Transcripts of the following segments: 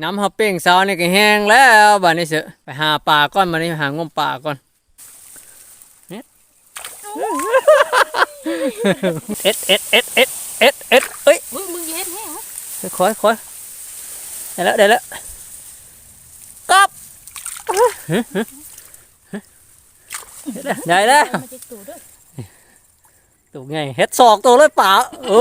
น้ำฮาเป้งเสานี่ก็แห้งแล้วบัดนี้เสอไปหาปลาก่อนบัดนี้หางมปลาก่อนเอ็ดเอ็ดเอ็ดเอ็ดเอ็ดเอ็ดเอ้ยมึงมึงเย็ดแห้งวะคอยคอยได้แล้วได้แล้วกบได้แล้วตัวไงเฮ็ดศอกตัวเลยป่าโอ้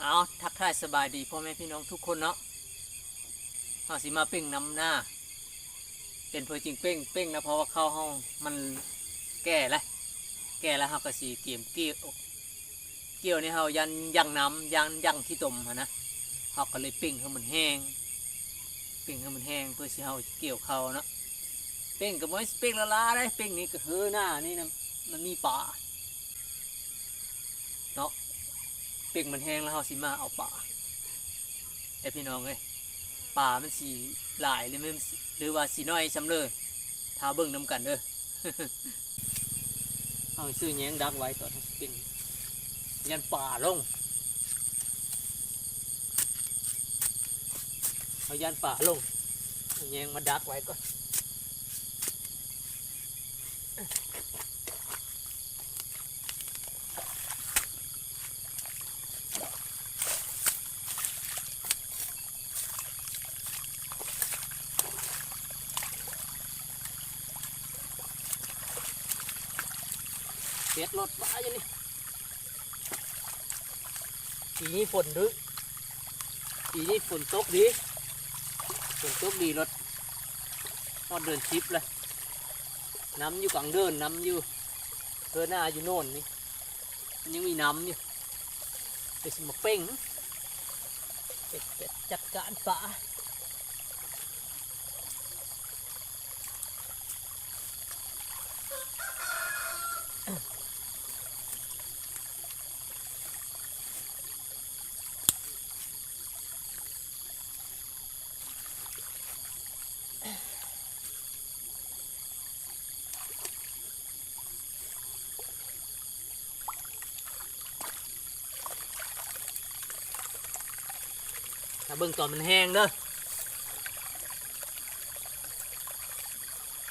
เอาทักทายสบายดีพ่อแม่พี่น้องทุกคนเนาะเอาสิมาเป้งน้ำหน้า เป็นเพื่อจริงเป้งเป้งนะเพราะว่าเข้าห้องมันแก่แล้วแก่แล้วเฮาก็สีเกี่ยมเกี่ยวเกี่ยวนี่เฮายันยังน้ำยันยังขี้ตมหั้นนะเฮาก็เลยเป้งให้มันแห้งเป้งให้มันแห้งเพื่อสิเฮาเกี่ยวเขาเนาะเป้งกับไม้เป้งละลาได้เป้งนี่ก็เฮือหน้านี่นะมันมีป่าเนาะ เป้งมันแห้งแล้วเราสิมาเอาป่าไอพี่น้องเอ้ยป่ามันสีหลายหรือมันหรือว่าสีน้อยซ้ำเลยท้าเบิ่งน้ำกันเด้อเอาซื้อแยงดักไว้ตอนเป้งยันป่าลงเอายันป่าลงเอาแยงมาดักไว้ก่อน เด็ดรถมาอย่างนี้ปีนี้ฝนดึกปีนี้ฝนตกดีฝนตกดีรถพอดเดินชิปเลยน้ำอยู่กลางเดินน้ำอยู่เธอหน้าอยู่โน่นนี่ยังมีน้ำอยู่ไปสมาเป้งเป็ดเป็ดจัดการป่า เบิ่งตอนมันแห้งเด้อ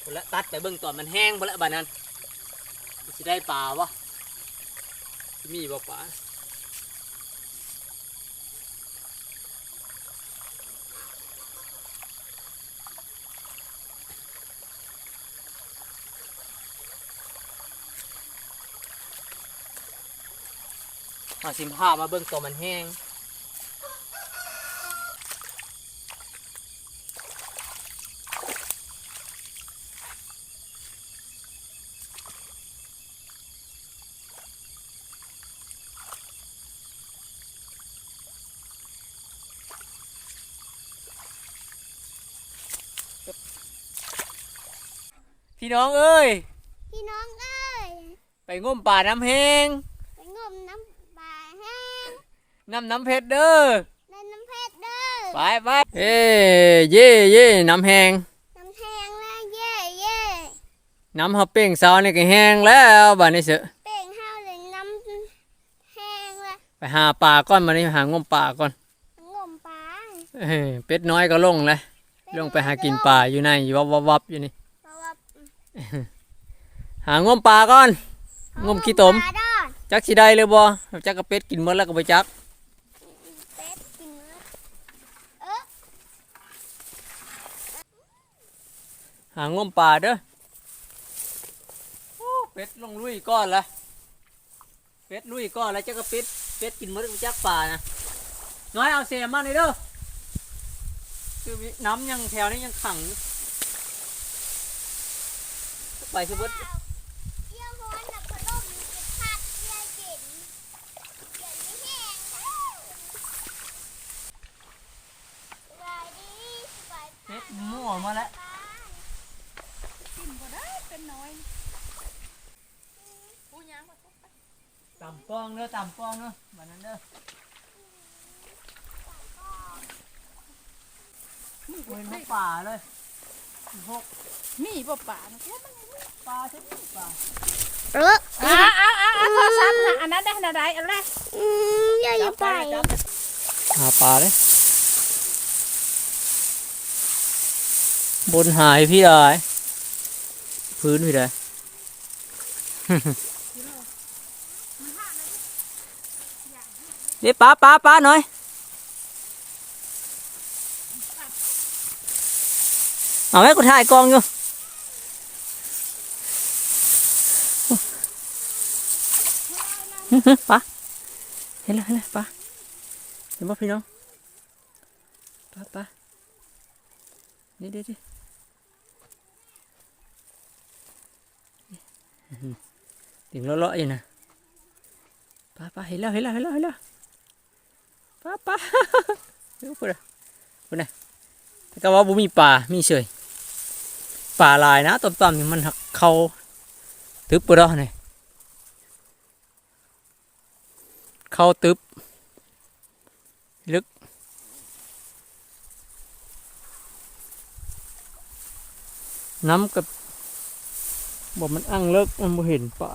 พุ่นละตัดไปเบิ่งตอนมันแห้งพุ่นละบานั้นสิได้ปลาวะมีบ่ปลาเอาสิพาพมาเบิ่งตอนมันแห้ง พี่น้องเอ้ย พี่น้องเอ้ย ไปงมป่าน้ำแห้งไปงมน้ำปลาแห้งน้ำน้ำเพชรเด้อในน้ำเพชรเด้อไปไปเอ้เย่เย่น้ำแห้งน้ำแห้งแล้วเย่เย่น้ำเฮาเป้งเสานี่ก็แห้งแล้วบัดนี้เสอะเป่งห้าวเลยน้ำแห้งแล้วไปหาปลาก่อนบัดนี้หางมปลาก่อนงมปลาเอ้ยเป็ดน้อยก็ลงเลยลงไปหากินปลาอยู่ในวับวับวับอยู่นี่เพราะว่า หางมปลาก่อน งมขี้ตมปลาดอนจักสิได้เลยบ่จักกระเป็ดกินหมดแล้วก็ไปจักเป็ดกินเนื้อเออหางมปลาเด้อโอ้เป็ดลงลุยก้อนละเป็ดลุยก้อนแล้วจักกระเป็ดเป็ดกินหมดแล้วก็ไปจักปลานะน้อยเอาเสียมาหน่อยเด้อคือมีน้ำยังแถวนี้ยังขังอยู่ ไปสิเบิดเยี่ยมอนกับพัดลมพัดเยี่ยกินเยี่ยไม่แห้งสบายดีสบายเป็ดมั่วมาแล้วตากินบ่ได้เป็นน้อยกูยังบ่ทุกไปต่ำปองเด้อต่ำปองเด้อบัดนั้นเด้อนี่เห็นพวกป่าเลย พวกมีบ่ป่านะว่ามันปลาใช่ไหมปลาเอออ่าอ่าอ่าโทรศัพท์น่ะอันนั้นได้อันใดอันแรกอืมอย่าอย่าไปหาปลาเลยบนหายพี่ได้พื้นพี่ได้เดี๋ยวปลาปลาปลาหน่อย เอาไว้กูถ่ายกองอยู่ปลาเห็นแล้วเห็นแล้วปลาเห็นป่ะพี่น้องปลาปลาเดี๋ยวเดี๋ยวเดี๋ยวถึงเลาะๆอยู่นะปลาปลาเห็นแล้วเห็นแล้วเห็นแล้วเห็นแล้วปลาปลาเดี๋ยวพูดอะพูดนะแต่ก็ว่าบุมีปลามีเฉย ปลาลายนะต้มๆนี่มันเขาตึบปะเนาะนี่เข้าตึบลึกน้ำกับบอกมันอั้งเลิกมันบ่เห็นปะ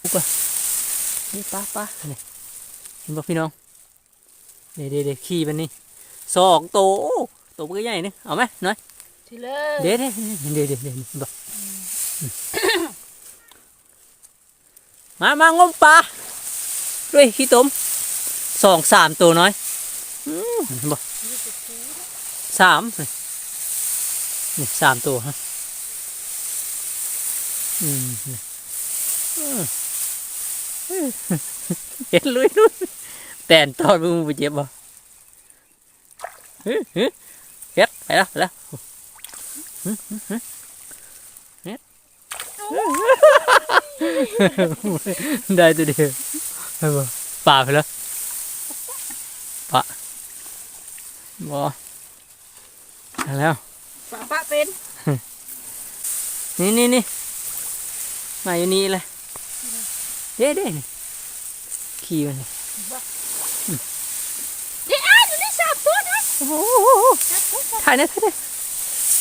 ปุ๊กอะนี่ปะปะนี่เห็นบ่พี่น้องเดี๋ยวเดี๋ยวขี่มันนี่สองโตโตมันก็ใหญ่นี่เอาไหมหน่อย เลย เดี๋ยวเดี๋ยวเดี๋ยวเดี๋ยวเดี๋ยวเห็นบ่มามางมปลาด้วยขี้ต้มสองสามตัวน้อยบ่สามนี่สามตัวฮะอืมนี่อืมเห็นลุยลุยแต่นตอนมึงไปเจ็บบ่ฮึฮึเฮ็ดไปแล้วไปแล้ว ได้ตัวเดียวไปบ่ป่าไปแล้วป่าบ่ได้แล้วปะปะเป็น นี่นี่นี่มาอยู่นี่เลยเด้เด้นี่ขี่มันนี่เดี๋ยวอ้าวอยู่ในสามตัวนะโอ้โหถ่ายนะถ่ายนะ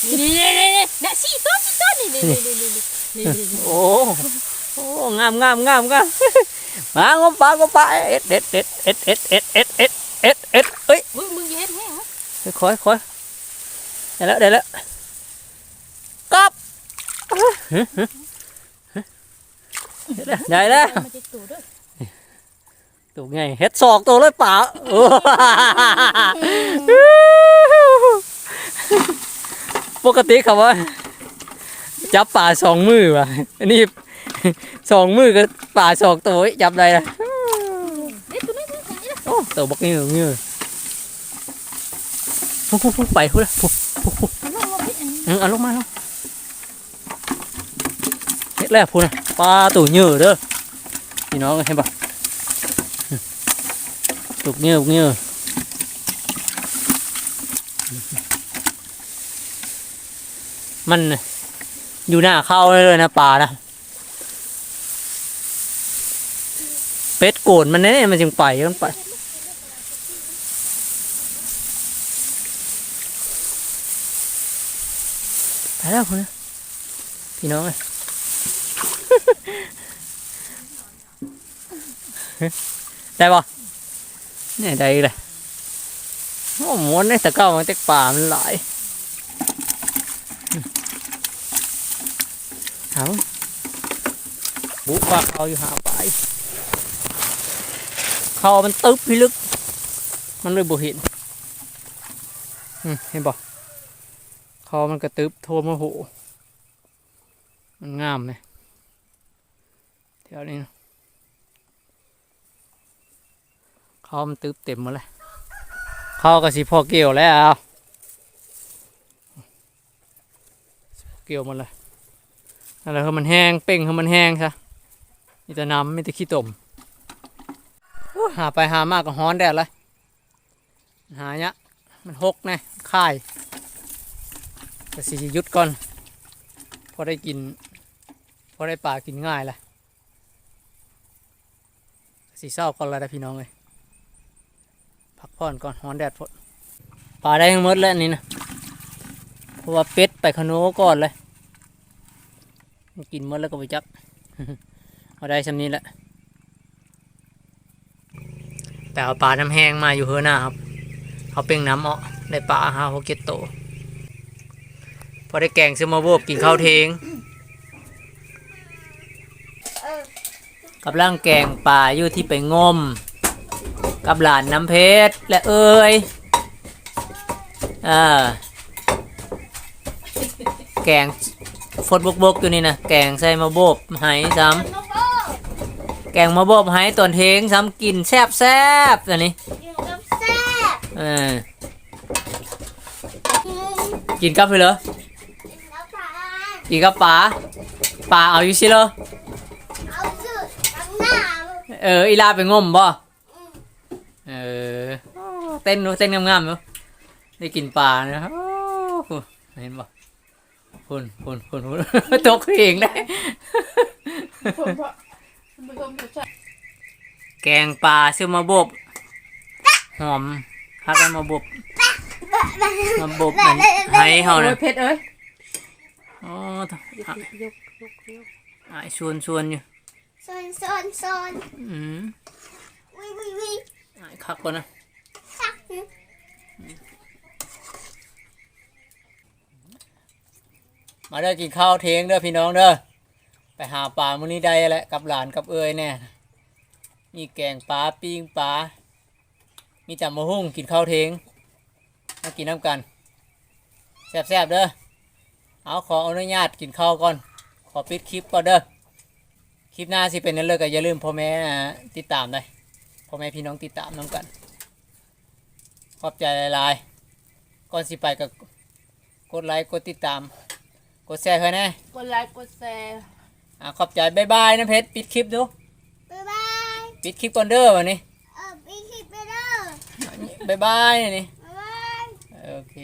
นี่นี่นี่นี่นี่สี่ตัวสี่ตัวนี่นี่นี่นี่นี่นี่นี่โอ้โอ้งามงามงามงามมางมปลางมปลาเอ็ดเอ็ดเอ็ดเอ็ดเอ็ดเอ็ดเอ็ดเอ็ดเอ็ดเอ็ดเอ้ยมึงมึงเย็นแห้งฮะคอยคอยได้แล้วได้แล้วกอบได้แล้วมันจะตู่ด้วยตัวไงเฮ็ดสอกตัวเลยป่าโอ้ ปกติเขาว่า จับป่าสองมือว่ะอันนี้สองมือก็ป่าสองตัวจับได้ละโอ้ตัวบักนี่เงือพุ่งพุ่งพุ่งไปพุ่งพุ่งพุ่งพุ่งมันลงมาพิษอันนี้เอาลงมาลงเฮ็ดแล้วพุ่นน่ะปลาตัวเงือเด้อพี่น้องเห็นปะตุกเงือตุกเงือ มันอยู่หน้าเข้าเลยนะปลานะเป็ดโกนมันเนี่ยมันจึงไปมันไปไปแล้วคุณนะพี่น้องเลยได้ปะเนี่ยได้เลยโอ้หมวนเนี่ยแต่เก้ามันเต็กป่ามันหลาย เอาบุกปลาเขาอยู่หาไปเขามันตึ๊บพี่ลึก มันเลยบ่เห็นเห็นปะคอมันกระตึบโทมโมโหมันงามเลยแถวนี้นะคอมันตึบเต็มหมดเลยคอก็สิพอเกี่ยวแล้วเอาเกี่ยวหมดเลย นั่นแหละคือมันแห้งเป่งคือมันแห้งซะมีแต่น้ำมีแต่ขี้ตมโอ้ยหาไปหามากก็ฮ้อนแดดเลยหาเนี้ยมันหกไงค่ายก็สิยุดก่อนพอได้กินพอได้ปลากินง่ายแหละสีเศร้าก่อนเละนะพี่น้องเลยพักผ่อนก่อนฮ้อนแดดพดปลาได้ทั้งหมดแล้วอันนี่นะเพราะว่าเป็ดไปขโนก่อนเลย กินหมดแล้วก็ไปจับเอาได้สำนี้แหละแต่เอาปลาน้ำแห้งมาอยู่เฮือหน้าครับเขาเป่งน้ำเอาะได้ปลาห้าหกเจ็ดโตพอได้แกงซื้อมาโวบกินข้าวเทงกับร่างแกงปลาอยู่ที่ไปงม กับหลานน้ำเพชรและเอ้ยอ่าแกง ฟดบกบกๆอยู่นี่นะแกงใส่มาโบบไหซ้มันมาโบ้ำแกงมาโบบไหตอนเทงซ้ำกินแซบแซบๆอันนี้กินกับแซ่บเออกินกินกับไปเลยแล้วปลากินกับปลาปลาเอาอยู่สิเลยเอาสุดทั้งหน้าเอออีลาไปงมบ่อืมเออเต้นดูเต้นงามๆอยู่ได้กินปลานะครับโอ้โหเห็นบ่ พุ่นพุ่นพุ่นพุ่นตกเองได้ผมเพราะคุณผู้ชมอยู่ใช่แกงปลาซื้อมาบบหอมฮักแล้วมาบบมาบบมันให้เฮาโอ้นะยเพชรเอ้ยอ๋อยกยกยกยกอะชวนชวนอยู่โซนโซนโซนอืมวิวิวิอะคักก่อนนะสัก มาเด้กินข้าวเทงเด้อพี่น้องเด้อไปหาปลามื้อนี้ได้แหละกับหลานกับเอ้ยแน่มีแกงปลาปิ้งปลามีจำมะฮุ่งกินข้าวเทงมากินน้ำกันแซ่บๆเด้อเอาขออนุญาตกินข้าวก่อน ขอปิดคลิปก่อนเด้อคลิปหน้าสิเป็นนั่นเลยก็อย่าลืมพ่อแม่ติดตามเลยพ่อแม่พี่น้องติดตามน้ำกัน ขอบใจหลายๆก่อนสิไปก็กดไลค์กดติดตาม กดแชร์ให้แน่กดไลค์กดแชร์อะขอบใจบ๊ายบายนะเพชรปิดคลิปดูบ๊ายบายปิดคลิปก่อนเด้อวันนี้เออไปคิดไปเด้อบ๊ายบายนี่บ๊ายบาย โอเค